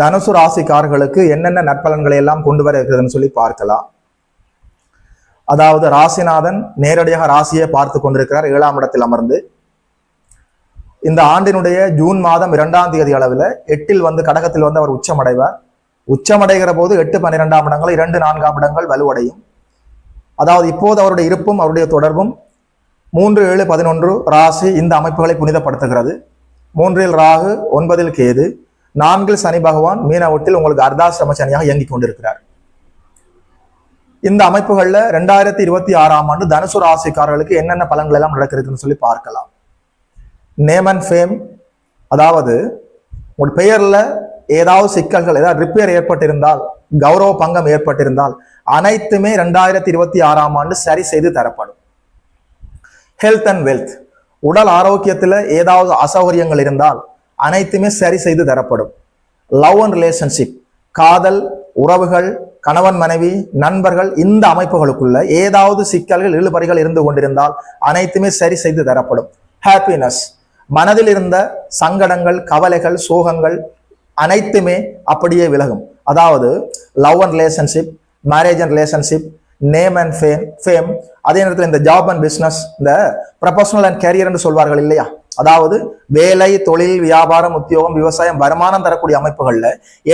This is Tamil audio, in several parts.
தனுசு ராசிக்காரர்களுக்கு என்னென்ன நற்பலன்களை எல்லாம் கொண்டு வர இருக்கிறதுன்னு சொல்லி பார்க்கலாம். அதாவது ராசிநாதன் நேரடியாக ராசியை பார்த்து கொண்டிருக்கிறார் ஏழாம் இடத்தில் அமர்ந்து. இந்த ஆண்டினுடைய ஜூன் மாதம் இரண்டாம் தேதி அளவில் எட்டில் வந்து கடகத்தில் வந்து அவர் உச்சமடைவார். உச்சமடைகிற போது எட்டு பன்னிரெண்டாம் இடங்கள் இரண்டு நான்காம் இடங்கள் வலுவடையும். அதாவது இப்போது அவருடைய இருப்பும் அவருடைய தொடர்பும் மூன்று ஏழு பதினொன்று ராசி இந்த அமைப்புகளை புனிதப்படுத்துகிறது. மூன்றில் ராகு ஒன்பதில் கேது. நான்கில் சனி பகவான் மீனவட்டில் உங்களுக்கு அர்த்தாசிரம சனியாக இயங்கிக் கொண்டிருக்கிறார். இந்த அமைப்புகள்ல ரெண்டாயிரத்தி இருபத்தி ஆறாம் ஆண்டு தனுசு ராசிக்காரர்களுக்கு என்னென்ன பலன்கள் எல்லாம் நடக்கிறதுன்னு சொல்லி பார்க்கலாம். நேம் அண்ட் ஃபேம் அதாவது உங்கள் பெயர்ல ஏதாவது சிக்கல்கள் ஏதாவது ரிப்பேர் ஏற்பட்டிருந்தால் கௌரவ பங்கம் ஏற்பட்டிருந்தால் அனைத்துமே ரெண்டாயிரத்தி இருபத்தி ஆறாம் ஆண்டு சரி செய்து தரப்படும். ஹெல்த் அண்ட் வெல்த் உடல் ஆரோக்கியத்துல ஏதாவது அசௌகரியங்கள் இருந்தால் அனைத்துமே சரி செய்து தரப்படும். லவ் அண்ட் ரிலேஷன்ஷிப் காதல் உறவுகள் கணவன் மனைவி நண்பர்கள் இந்த அமைப்புகளுக்குள்ள ஏதாவது சிக்கல்கள் இழுபறிகள் இருந்து கொண்டிருந்தால் அனைத்துமே சரி செய்து தரப்படும். ஹாப்பினஸ் மனதில் இருந்த சங்கடங்கள் கவலைகள் சோகங்கள் அனைத்துமே அப்படியே விலகும். அதாவது love and relationship marriage and relationship name and fame fame அதே நேரத்தில் இந்த ஜாப் அண்ட் பிஸ்னஸ் இந்த ப்ரொஃபஷனல் அண்ட் கேரியர்னு என்று சொல்வார்கள் இல்லையா? அதாவது வேலை தொழில் வியாபாரம் உத்தியோகம் விவசாயம் வருமானம் தரக்கூடிய அமைப்புகள்ல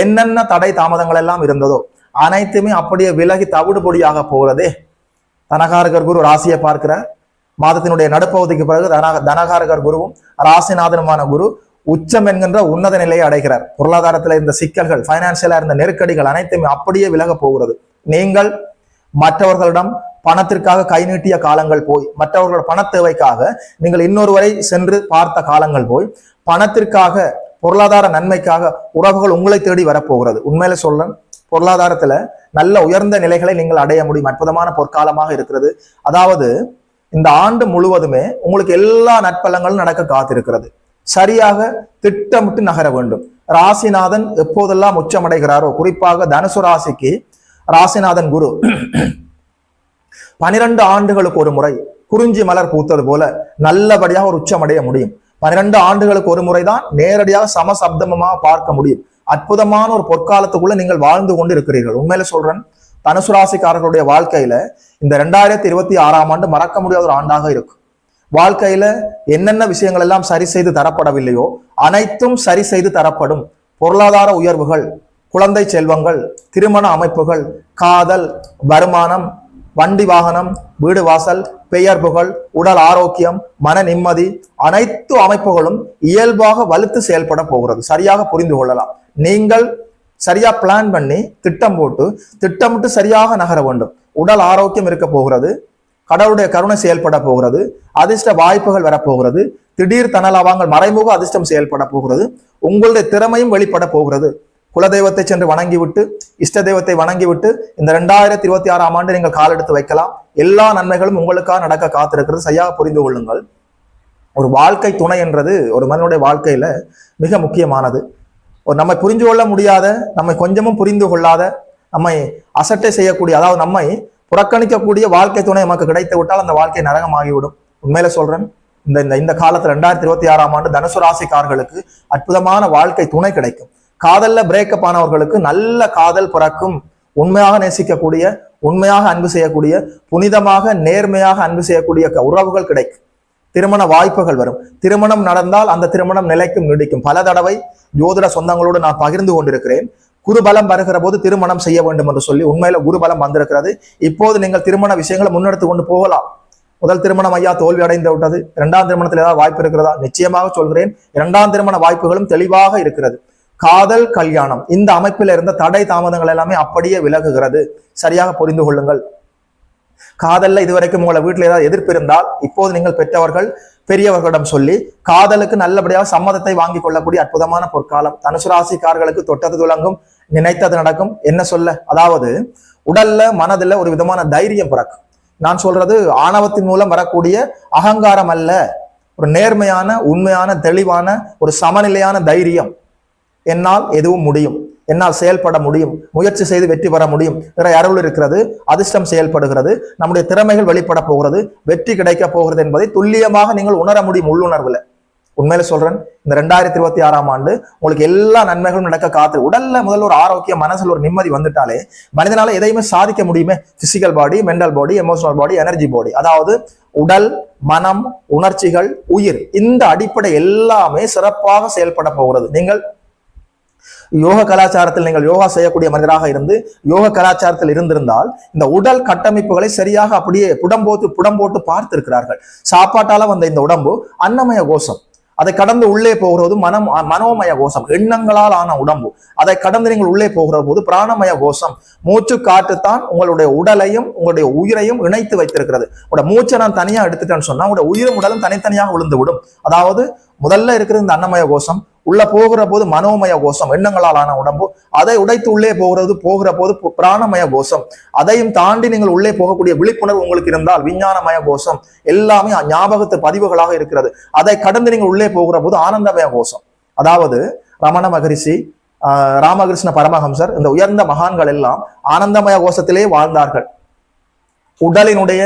என்னென்ன தடை தாமதங்கள் எல்லாம் இருந்ததோ அனைத்துமே அப்படியே விலகி தவிடு பொடியாக போகிறதே. தனகாரகர் குரு ராசியை பார்க்கிற மாதத்தினுடைய நடுப்பகுதிக்கு பிறகு தன தனகாரகர் குருவும் ராசிநாதனுமான குரு உச்சம் என்கின்ற உன்னத நிலையை அடைகிறார். பொருளாதாரத்தில் இருந்த சிக்கல்கள் பைனான்சியலா இருந்த நெருக்கடிகள் அனைத்துமே அப்படியே விலக போகிறது. நீங்கள் மற்றவர்களிடம் பணத்திற்காக கை நீட்டிய காலங்கள் போய் மற்றவர்களோட பண தேவைக்காக நீங்கள் இன்னொருவரை சென்று பார்த்த காலங்கள் போய் பணத்திற்காக பொருளாதார நன்மைக்காக உறவுகள் உங்களை தேடி வரப்போகிறது. உண்மையில சொல்றேன் பொருளாதாரத்துல நல்ல உயர்ந்த நிலைகளை நீங்கள் அடைய முடியும். அற்புதமான பொற்காலமாக இருக்கிறது. அதாவது இந்த ஆண்டு முழுவதுமே உங்களுக்கு எல்லா நற்பலங்களும் நடக்க காத்திருக்கிறது. சரியாக திட்டமிட்டு நகர வேண்டும். ராசிநாதன் எப்போதெல்லாம் உச்சமடைகிறாரோ குறிப்பாக தனுசு ராசிக்கு ராசிநாதன் குரு பனிரெண்டு ஆண்டுகளுக்கு ஒரு முறை குறிஞ்சி மலர் பூத்தது போல நல்லபடியாக ஒரு உச்சமடைய முடியும். பனிரெண்டு ஆண்டுகளுக்கு ஒரு முறைதான் நேரடியாக சமசப்தமமாக பார்க்க முடியும். அற்புதமான ஒரு பொற்காலத்துக்குள்ள நீங்கள் வாழ்ந்து கொண்டு இருக்கிறீர்கள் உண்மையில சொல்றேன் தனுசு ராசிக்காரர்களுடைய வாழ்க்கையில இந்த ரெண்டாயிரத்தி இருபத்தி ஆறாம் ஆண்டு மறக்க முடியாத ஒரு ஆண்டாக இருக்கும் வாழ்க்கையில என்னென்ன விஷயங்கள் எல்லாம் சரி செய்து தரப்படவில்லையோ அனைத்தும் சரி செய்து தரப்படும். பொருளாதார உயர்வுகள் குழந்தை செல்வங்கள் திருமண அமைப்புகள் காதல் வருமானம் வண்டி வாகனம் வீடு வாசல் பெயர் புகழ் உடல் ஆரோக்கியம் மன நிம்மதி அனைத்து அமைப்புகளும் இயல்பாக வலுத்து செயல்பட போகிறது. சரியாக புரிந்து கொள்ளலாம். நீங்கள் சரியா பிளான் பண்ணி திட்டம் போட்டு திட்டமிட்டு சரியாக நகர வேண்டும். உடல் ஆரோக்கியம் இருக்க போகிறது. கடவுளுடைய கருணை செயல்பட போகிறது. அதிர்ஷ்ட வாய்ப்புகள் வரப்போகிறது திடீர் தனலாவாங்கள் மறைமுக அதிர்ஷ்டம் செயல்பட போகிறது. உங்களுடைய திறமையும் வெளிப்பட போகிறது. குலதெய்வத்தை சென்று வணங்கிவிட்டு இஷ்ட தெய்வத்தை வணங்கிவிட்டு இந்த ரெண்டாயிரத்தி இருபத்தி ஆறாம் ஆண்டு நீங்கள் காலெடுத்து வைக்கலாம். எல்லா நன்மைகளும் உங்களுக்காக நடக்க காத்திருக்கிறது. சரியாக புரிந்து கொள்ளுங்கள். ஒரு வாழ்க்கை துணை என்றது ஒரு மனிதனுடைய வாழ்க்கையில மிக முக்கியமானது. ஒரு நம்மை புரிந்து கொள்ள முடியாத நம்மை கொஞ்சமும் புரிந்து கொள்ளாத நம்மை அசட்டை செய்யக்கூடிய அதாவது நம்மை புறக்கணிக்கக்கூடிய வாழ்க்கை துணை நமக்கு கிடைத்து விட்டால் அந்த வாழ்க்கை நரகமாகிவிடும். உண்மையில சொல்றேன். இந்த இந்த இந்த காலத்துல ரெண்டாயிரத்தி இருபத்தி ஆறாம் ஆண்டு தனுசு ராசிக்காரர்களுக்கு அற்புதமான வாழ்க்கை துணை கிடைக்கும். காதல்ல பிரேக்கப் ஆனவர்களுக்கு நல்ல காதல் பிறக்கும். உண்மையாக நேசிக்கக்கூடிய உண்மையாக அன்பு செய்யக்கூடிய புனிதமாக நேர்மையாக அன்பு செய்யக்கூடிய உறவுகள் கிடைக்கும். திருமண வாய்ப்புகள் வரும். திருமணம் நடந்தால் அந்த திருமணம் நிலைக்கும் நீடிக்கும். பல தடவை ஜோதிட சொந்தங்களோடு நான் பகிர்ந்து கொண்டிருக்கிறேன். குருபலம் வருகிற போது திருமணம் செய்ய வேண்டும் என்று சொல்லி உண்மையில குருபலம் வந்திருக்கிறது. இப்போது நீங்கள் திருமண விஷயங்களை முன்னெடுத்து கொண்டு போகலாம். முதல் திருமணம் ஐயா தோல்வி அடைந்து விட்டது. இரண்டாம் திருமணத்தில் ஏதாவது வாய்ப்பு இருக்கிறதா? நிச்சயமாக சொல்கிறேன். இரண்டாம் திருமண வாய்ப்புகளும் தெளிவாக இருக்கிறது. காதல் கல்யாணம். இந்த அமைப்பில் இருந்த தடை தாமதங்கள் எல்லாமே அப்படியே விலகுகிறது. சரியாக புரிந்து கொள்ளுங்கள். காதல்ல இதுவரைக்கும் உங்களை வீட்டில் ஏதாவது எதிர்ப்பு இருந்தால் இப்போது நீங்கள் பெற்றவர்கள் பெரியவர்களிடம் சொல்லி காதலுக்கு நல்லபடியாக சம்மதத்தை வாங்கி கொள்ளக்கூடிய அற்புதமான பொற்காலம். தனுசு ராசிக்காரர்களுக்கு தொட்டது துலங்கும் நினைத்தது நடக்கும். என்ன சொல்ல? அதாவது உடல்ல மனதில் ஒரு விதமான தைரியம் பிறக்கும். நான் சொல்றது ஆணவத்தின் மூலம் வரக்கூடிய அகங்காரம் அல்ல. ஒரு நேர்மையான உண்மையான தெளிவான ஒரு சமநிலையான தைரியம். என்னால் எதுவும் முடியும். என்னால் செயல்பட முடியும். முயற்சி செய்து வெற்றி பெற முடியும். பிற அருள் இருக்கிறது. அதிர்ஷ்டம் செயல்படுகிறது. நம்முடைய திறமைகள் வெளிப்பட போகிறது. வெற்றி கிடைக்க போகிறது என்பதை துல்லியமாக நீங்கள் உணர முடியும் உள்ளுணர்வுல. உண்மையில சொல்றேன். இந்த ரெண்டாயிரத்தி இருபத்தி ஆறாம் ஆண்டு உங்களுக்கு எல்லா நன்மைகளும் நடக்க காத்து உடல்ல முதல்ல ஒரு ஆரோக்கியம் மனசில் ஒரு நிம்மதி வந்துட்டாலே மனிதனால எதையுமே சாதிக்க முடியுமே. Physical body mental body emotional body energy body அதாவது உடல் மனம் உணர்ச்சிகள் உயிர் இந்த அடிப்படை எல்லாமே சிறப்பாக செயல்பட போகிறது. நீங்கள் யோக கலாச்சாரத்தில் நீங்கள் யோகா செய்யக்கூடிய மனிதராக இருந்து யோக கலாச்சாரத்தில் இருந்திருந்தால் இந்த உடல் கட்டமைப்புகளை சரியாக அப்படியே புடம்போட்டு புடம்போட்டு பார்த்திருக்கிறார்கள். சாப்பாட்டால வந்த இந்த உடம்பு அன்னமய கோஷம். அதை கடந்து உள்ளே போகிறது மனம் மனோமய கோஷம் எண்ணங்களால் ஆன உடம்பு. அதை கடந்து நீங்கள் உள்ளே போகிற போது பிராணமய கோஷம். மூச்சு காற்றுத்தான் உங்களுடைய உடலையும் உங்களுடைய உயிரையும் இணைத்து வைத்திருக்கிறது. உங்களோட மூச்சை நான் தனியா எடுத்துட்டேன்னு சொன்னா உங்களுடைய உயிரும் உடலும் தனித்தனியாக விழுந்து விடும் அதாவது முதல்ல இருக்கிறது இந்த அன்னமய கோஷம். உள்ள போகிற போது மனோமய கோஷம் எண்ணங்களால் ஆன உடம்பு. அதை உடைத்து உள்ளே போகிறது போகிற போது பு- பிராணமய கோஷம். அதையும் தாண்டி நீங்கள் உள்ளே போகக்கூடிய விழிப்புணர்வு உங்களுக்கு இருந்தால் விஞ்ஞானமய கோஷம். எல்லாமே ஞாபகத்து பதிவுகளாக இருக்கிறது. அதை கடந்து நீங்கள் உள்ளே போகிற போது ஆனந்தமய கோஷம். அதாவது ரமண மகரிஷி ஆஹ், ராமகிருஷ்ண பரமஹம்சர் இந்த உயர்ந்த மகான்கள் எல்லாம் ஆனந்தமய கோஷத்திலே வாழ்ந்தார்கள். உடலினுடைய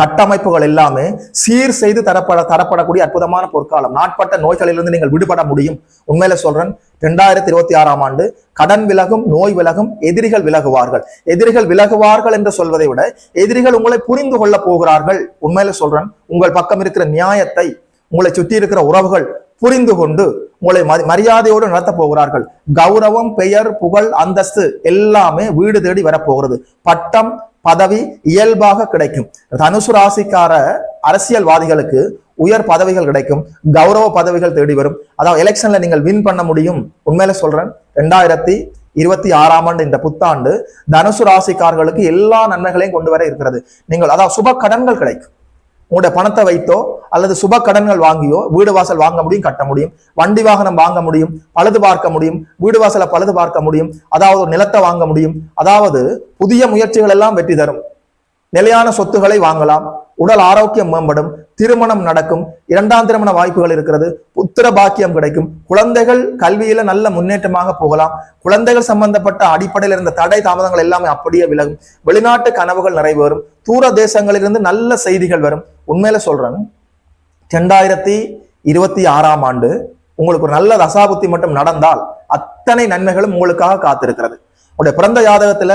கட்டமைப்புகள் எல்லாமே சீர் செய்து தரப்பட தரப்படக்கூடிய அற்புதமான பொற்காலம். நாட்பட்ட நோய்களிலிருந்து நீங்கள் விடுபட முடியும். உண்மையில சொல்றேன் ரெண்டாயிரத்தி இருபத்தி ஆறாம் ஆண்டு கடன் விலகும் நோய் விலகும் எதிரிகள் விலகுவார்கள். எதிரிகள் விலகுவார்கள் என்று சொல்வதை விட எதிரிகள் உங்களை புரிந்து கொள்ள போகிறார்கள். உண்மையில சொல்றேன் உங்கள் பக்கம் இருக்கிற நியாயத்தை உங்களை சுற்றி இருக்கிற உறவுகள் புரிந்து கொண்டு உங்களை மரியாதையோடு நடத்தப் போகிறார்கள். கௌரவம் பெயர் புகழ் அந்தஸ்து எல்லாமே வீடு தேடி வரப்போகிறது பட்டம் பதவி இயல்பாக கிடைக்கும். தனுசு ராசிக்கார அரசியல்வாதிகளுக்கு உயர் பதவிகள் கிடைக்கும். கௌரவ பதவிகள் தேடி வரும். அதாவது எலெக்ஷன்ல நீங்கள் வின் பண்ண முடியும். உண்மையில சொல்றேன் ரெண்டாயிரத்தி இருபத்தி ஆறாம் ஆண்டு இந்த புத்தாண்டு தனுசு ராசிக்காரர்களுக்கு எல்லா நன்மைகளையும் கொண்டு வர இருக்கிறது. நீங்கள் அதாவது சுப கடன்கள் கிடைக்கும். உங்களுடைய பணத்தை வைத்தோ அல்லது சுப கடன்கள் வாங்கியோ வீடு வாசல் வாங்க முடியும் கட்ட முடியும். வண்டி வாகனம் வாங்க முடியும் பழுது பார்க்க முடியும் வீடு வாசலை பழுது பார்க்க முடியும் அதாவது ஒரு நிலத்தை வாங்க முடியும். அதாவது புதிய முயற்சிகள் எல்லாம் வெற்றி தரும். நிலையான சொத்துக்களை வாங்கலாம். உடல் ஆரோக்கியம் மேம்படும். திருமணம் நடக்கும். இரண்டாம் திருமண வாய்ப்புகள் இருக்கிறது. புத்திர பாக்கியம் கிடைக்கும். குழந்தைகள் கல்வியில நல்ல முன்னேற்றமாக போகலாம். குழந்தைகள் சம்பந்தப்பட்ட அடிப்படையில் இருந்த தடை தாமதங்கள் எல்லாமே அப்படியே விலகும். வெளிநாட்டு கனவுகள் நிறைவேறும். தூர தேசங்களிலிருந்து நல்ல செய்திகள் வரும். உண்மையில சொல்றேன். ரெண்டாயிரத்தி இருபத்தி ஆறாம் ஆண்டு உங்களுக்கு ஒரு நல்ல தசாபுத்தி மட்டும் நடந்தால் அத்தனை நன்மைகளும் உங்களுக்காக காத்திருக்கிறது. உங்களுடைய பிறந்த ஜாதகத்துல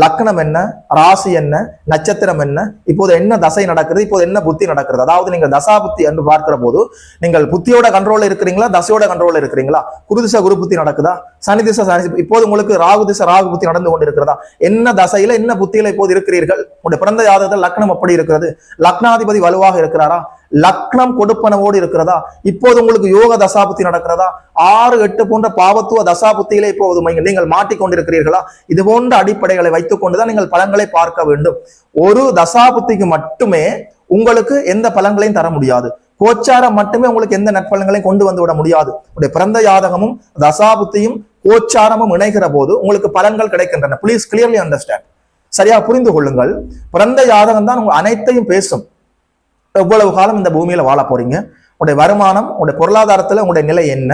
லக்னம் என்ன? ராசி என்ன? நட்சத்திரம் என்ன? இப்போது என்ன தசை நடக்குது இப்போது என்ன புத்தி நடக்கிறது? அதாவது நீங்கள் தசா புத்தி என்று பார்க்கிற போது நீங்கள் புத்தியோட கண்ட்ரோல்ல இருக்கிறீங்களா? தசையோட கண்ட்ரோல்ல இருக்கிறீங்களா? குரு திசை குரு புத்தி நடக்குதா? சனி திசை சனி இப்போது உங்களுக்கு ராகு திசை ராகு புத்தி நடந்து கொண்டு இருக்கிறதா என்ன தசையில என்ன புத்தியில இப்போது இருக்கிறீர்கள்? உங்களுடைய பிறந்த ஜாதகத்தில் லக்னம் எப்படி இருக்கிறது. லக்னாதிபதி வலுவாக இருக்கிறாரா? லக்னம் கொடுப்பனவோடு இருக்கிறதா? இப்போது உங்களுக்கு யோக தசாபுத்தி நடக்கிறதா? ஆறு எட்டு போன்ற பாவத்துவ தசாபுத்தியிலே இப்போது நீங்கள் நீங்கள் மாட்டிக்கொண்டிருக்கிறீர்களா? இது போன்ற அடிப்படைகளை வைத்துக் கொண்டுதான் நீங்கள் பலன்களை பார்க்க வேண்டும். ஒரு தசாபுத்திக்கு மட்டுமே உங்களுக்கு எந்த பலன்களையும் தர முடியாது. கோச்சாரம் மட்டுமே உங்களுக்கு எந்த நற்பலன்களையும் கொண்டு வந்து விட முடியாது. உடைய பிறந்த ஜாதகமும் தசாபுத்தியும் கோச்சாரமும் இணைகிற போது உங்களுக்கு பலன்கள் கிடைக்கின்றன. பிளீஸ் கிளியர்லி அண்டர்ஸ்டாண்ட் சரியா புரிந்து கொள்ளுங்கள். பிறந்த ஜாதகம் தான் உங்க அனைத்தையும் பேசும். எவ்வளவு காலம் இந்த பூமியில் வாழ போறீங்க? உங்களுடைய வருமானம் உங்களுடைய பொருளாதாரத்தில் உங்களுடைய நிலை என்ன?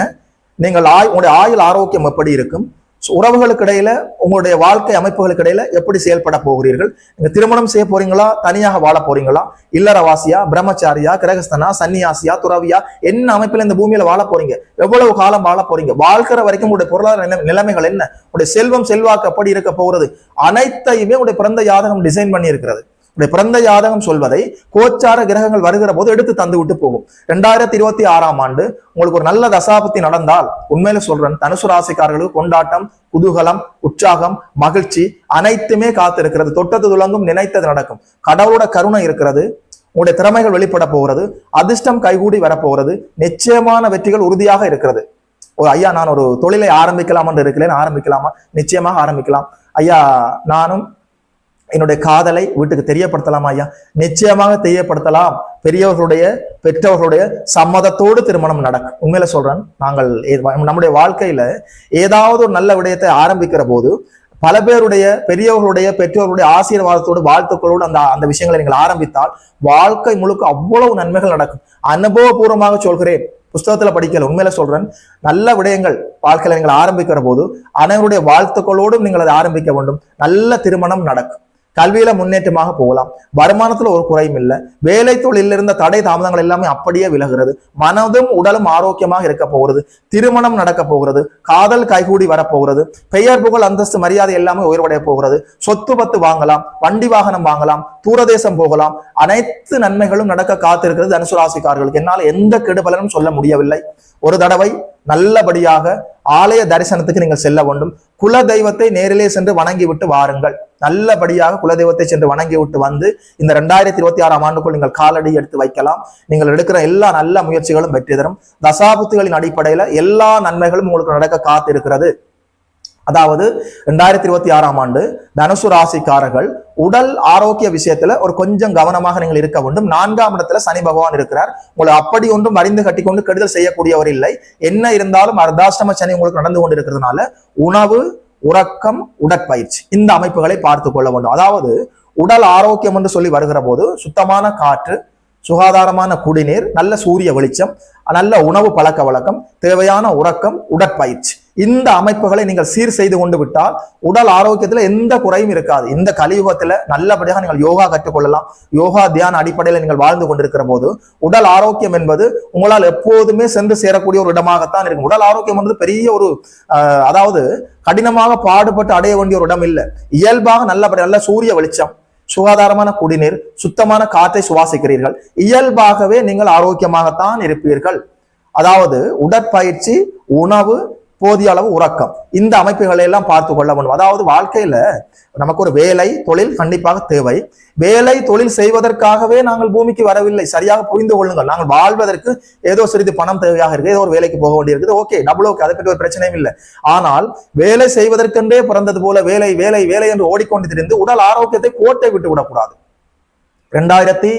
நீங்கள் ஆய் உங்களுடைய ஆயுள் ஆரோக்கியம் எப்படி இருக்கும்? உறவுகளுக்கு இடையில உங்களுடைய வாழ்க்கை அமைப்புகளுக்கு இடையில எப்படி செயல்பட போகிறீர்கள்? நீங்க திருமணம் செய்ய போறீங்களா? தனியாக வாழ போறீங்களா? இல்லறவாசியா பிரம்மச்சாரியா கிரகஸ்தனா சன்னியாசியா துறவியா என்ன அமைப்புல இந்த பூமியில வாழ போறீங்க? எவ்வளவு காலம் வாழ போறீங்க? வாழ்க்கிற வரைக்கும் உங்களுடைய பொருளாதார நிலைமைகள் என்ன? உங்களுடைய செல்வம் செல்வாக்கு எப்படி இருக்க போகிறது? அனைத்தையுமே உங்களுடைய பிறந்த ஜாதகம் டிசைன் பண்ணி இருக்கிறது பிறந்த ஜாதகம் சொல்வதை கோச்சார கிரகங்கள் வருகிற போது எடுத்து தந்து விட்டு போகும். ரெண்டாயிரத்தி இருபத்தி ஆறாம் ஆண்டு உங்களுக்கு ஒரு நல்ல தசாபத்தி நடந்தால் உண்மையில சொல்றேன் தனுசு ராசிக்காரர்களுக்கு கொண்டாட்டம் குதூகலம் உற்சாகம் மகிழ்ச்சி அனைத்துமே காத்திருக்கிறது. தொட்டது துலங்கும் நினைத்தது நடக்கும். கடவுளோட கருணை இருக்கிறது உங்களுடைய திறமைகள் வெளிப்பட போகிறது அதிர்ஷ்டம் கைகூடி வரப்போகிறது நிச்சயமான வெற்றிகள் உறுதியாக இருக்கிறது. ஒரு ஐயா நான் ஒரு தொழிலை ஆரம்பிக்கலாம் என்று இருக்கிறேன் ஆரம்பிக்கலாமா? நிச்சயமாக ஆரம்பிக்கலாம். ஐயா நானும் என்னுடைய காதலை வீட்டுக்கு தெரியப்படுத்தலாமா ஐயா. நிச்சயமாக தெரியப்படுத்தலாம். பெரியவர்களுடைய பெற்றவர்களுடைய சம்மதத்தோடு திருமணம் நடக்கும் உண்மையில சொல்றேன் நாங்கள் ஏ- நம்முடைய வாழ்க்கையில ஏதாவது ஒரு நல்ல விடயத்தை ஆரம்பிக்கிற போது பல பேருடைய பெரியவர்களுடைய பெற்றோர்களுடைய ஆசீர்வாதத்தோடு வாழ்த்துக்களோடு அந்த அந்த விஷயங்களை நீங்கள் ஆரம்பித்தால் வாழ்க்கை முழுக்க அவ்வளவு நன்மைகள் நடக்கும். அனுபவபூர்வமாக சொல்கிறேன். புஸ்தகத்துல படிக்கல உண்மையில சொல்றேன். நல்ல விடயங்கள் வாழ்க்கையில நீங்கள் ஆரம்பிக்கிற போது அனைவருடைய வாழ்த்துக்களோடும் நீங்கள் அதை ஆரம்பிக்க வேண்டும். நல்ல திருமணம் நடக்கும். கல்வியில முன்னேற்றமாக போகலாம். வருமானத்துல ஒரு குறையும் இல்லை. வேலை தொழிலில் இருந்த தடை தாமதங்கள் எல்லாமே அப்படியே விலகிறது. மனதும் உடலும் ஆரோக்கியமாக இருக்க போகிறது. திருமணம் நடக்க போகிறது. காதல் கைகூடி வரப்போகிறது. பெயர் புகழ் அந்தஸ்து மரியாதை எல்லாமே உயர்வடைய போகிறது. சொத்து பத்து வாங்கலாம். வண்டி வாகனம் வாங்கலாம். தூரதேசம் போகலாம். அனைத்து நன்மைகளும் நடக்க காத்திருக்கிறது தனுசு ராசிக்காரர்களுக்கு. என்னால் எந்த கெடுபலனும் சொல்ல முடியவில்லை. ஒரு தடவை நல்லபடியாக ஆலய தரிசனத்துக்கு நீங்கள் செல்ல வேண்டும். குல தெய்வத்தை நேரிலே சென்று வணங்கி விட்டு வாருங்கள். நல்லபடியாக குலதெய்வத்தை சென்று வணங்கி விட்டு வந்து இந்த ரெண்டாயிரத்தி இருபத்தி ஆறாம் ஆண்டுக்குள் நீங்கள் காலடி எடுத்து வைக்கலாம். நீங்கள் எடுக்கிற எல்லா நல்ல முயற்சிகளும் வெற்றி தரும். தசாபுத்திகளின் அடிப்படையில எல்லா நன்மைகளும் உங்களுக்கு நடக்க காத்திருக்கிறது. அதாவது ரெண்டாயிரத்தி இருபத்தி ஆறாம் ஆண்டு தனுசு ராசிக்காரர்கள் உடல் ஆரோக்கிய விஷயத்துல ஒரு கொஞ்சம் கவனமாக நீங்கள் இருக்க வேண்டும். நான்காம் இடத்துல சனி பகவான் இருக்கிறார். உங்களை அப்படி ஒன்றும் அறிந்து கட்டிக்கொண்டு கெடுதல் செய்யக்கூடியவர் இல்லை. என்ன இருந்தாலும் அர்த்தாஷ்டம சனி உங்களுக்கு நடந்து கொண்டு இருக்கிறதுனால உணவு உறக்கம் உடற்பயிற்சி இந்த அமைப்புகளை பார்த்து கொள்ள வேண்டும். அதாவது உடல் ஆரோக்கியம் என்று சொல்லி வருகிற போது சுத்தமான காற்று சுகாதாரமான குடிநீர் நல்ல சூரிய வெளிச்சம் நல்ல உணவு பழக்க வழக்கம் தேவையான உறக்கம் உடற்பயிற்சி. இந்த அமைப்புகளை நீங்கள் சீர் செய்து கொண்டு விட்டால் உடல் ஆரோக்கியத்துல எந்த குறையும் இருக்காது. இந்த கலியுகத்துல நல்லபடியாக நீங்கள் யோகா கற்றுக்கொள்ளலாம். யோகா தியான அடிப்படையில் நீங்கள் வாழ்ந்து கொண்டிருக்கிற போது உடல் ஆரோக்கியம் என்பது உங்களால் எப்போதுமே சென்று சேரக்கூடிய ஒரு இடமாகத்தான் இருக்கும். உடல் ஆரோக்கியம் என்பது பெரிய ஒரு அதாவது கடினமாக பாடுபட்டு அடைய வேண்டிய ஒரு இடம் இல்லை. இயல்பாக நல்லபடி நல்ல சூரிய வெளிச்சம் சுகாதாரமான குடிநீர் சுத்தமான காற்றை சுவாசிக்கிறீர்கள். இயல்பாகவே நீங்கள் ஆரோக்கியமாகத்தான் இருப்பீர்கள். அதாவது உடற்பயிற்சி உணவு போதிய அளவு உறக்கம். இந்த அமைப்புகளை எல்லாம் பார்த்து கொள்ள வேண்டும். அதாவது வாழ்க்கையில நமக்கு ஒரு வேலை தொழில் கண்டிப்பாக தேவை. வேலை தொழில் செய்வதற்காகவே நாங்கள் பூமிக்கு வரவில்லை. சரியாக புரிந்து கொள்ளுங்கள். நாங்கள் வாழ்வதற்கு ஏதோ சிறிது பணம் தேவையாக இருக்கு. ஏதோ ஒரு வேலைக்கு போக வேண்டியிருக்குது. ஓகே டபுள் ஓகே அதை பற்றி ஒரு பிரச்சனையும் இல்லை. ஆனால் வேலை செய்வதற்கென்றே பிறந்தது போல வேலை வேலை வேலை என்று ஓடிக்கொண்டு திரிந்து உடல் ஆரோக்கியத்தை கோட்டை விட்டு விடக்கூடாது. ரெண்டாயிரத்தி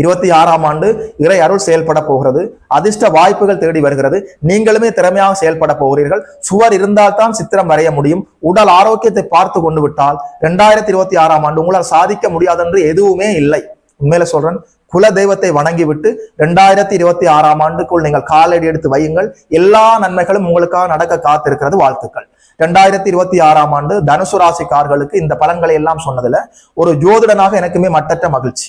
இருபத்தி ஆறாம் ஆண்டு இறை அருள் செயல்பட போகிறது. அதிர்ஷ்ட வாய்ப்புகள் தேடி வருகிறது. நீங்களுமே திறமையாக செயல்பட போகிறீர்கள். சுவர் இருந்தால்தான் சித்திரம் வரைய முடியும். உடல் ஆரோக்கியத்தை பார்த்து கொண்டு விட்டால் ரெண்டாயிரத்தி இருபத்தி ஆறாம் ஆண்டு உங்களால் சாதிக்க முடியாதென்று எதுவுமே இல்லை. உண்மையில சொல்றேன். குல தெய்வத்தை வணங்கிவிட்டு ரெண்டாயிரத்தி இருபத்தி ஆறாம் ஆண்டுக்குள் நீங்கள் காலடி எடுத்து வையுங்கள். எல்லா நன்மைகளும் உங்களுக்காக நடக்க காத்திருக்கிறது. வாழ்த்துக்கள். ரெண்டாயிரத்தி இருபத்தி ஆறாம் ஆண்டு தனுசு ராசிக்காரர்களுக்கு இந்த பலன்களை எல்லாம் சொன்னதுல ஒரு ஜோதிடனாக எனக்குமே மட்டற்ற மகிழ்ச்சி.